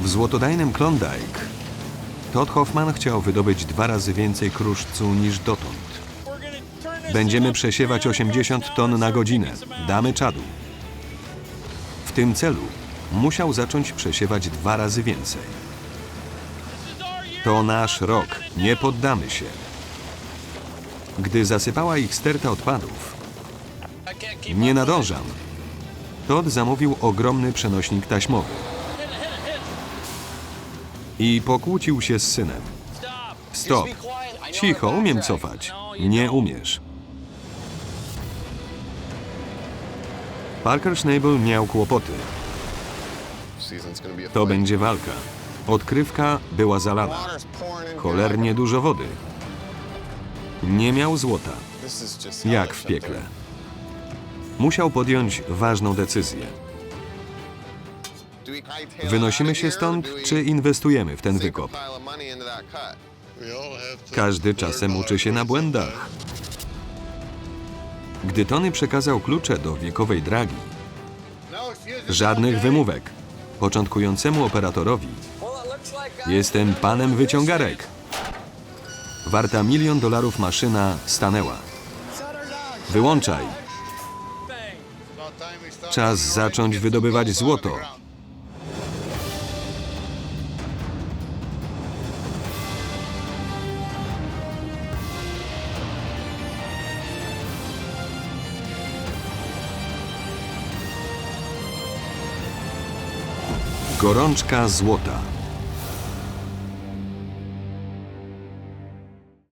W złotodajnym Klondike Todd Hoffman chciał wydobyć dwa razy więcej kruszcu niż dotąd. Będziemy przesiewać 80 ton na godzinę. Damy czadu. W tym celu musiał zacząć przesiewać dwa razy więcej. To nasz rok. Nie poddamy się. Gdy zasypała ich sterta odpadów, nie nadążam. Todd zamówił ogromny przenośnik taśmowy. I pokłócił się z synem. Stop. Cicho, umiem cofać. Nie umiesz. Parker Schnabel miał kłopoty. To będzie walka. Odkrywka była zalana. Cholernie dużo wody. Nie miał złota. Jak w piekle. Musiał podjąć ważną decyzję. Wynosimy się stąd, czy inwestujemy w ten wykop? Każdy czasem uczy się na błędach. Gdy Tony przekazał klucze do wiekowej dragi, żadnych wymówek. Początkującemu operatorowi jestem panem wyciągarek. Warta milion dolarów maszyna stanęła. Wyłączaj. Czas zacząć wydobywać złoto. Gorączka złota.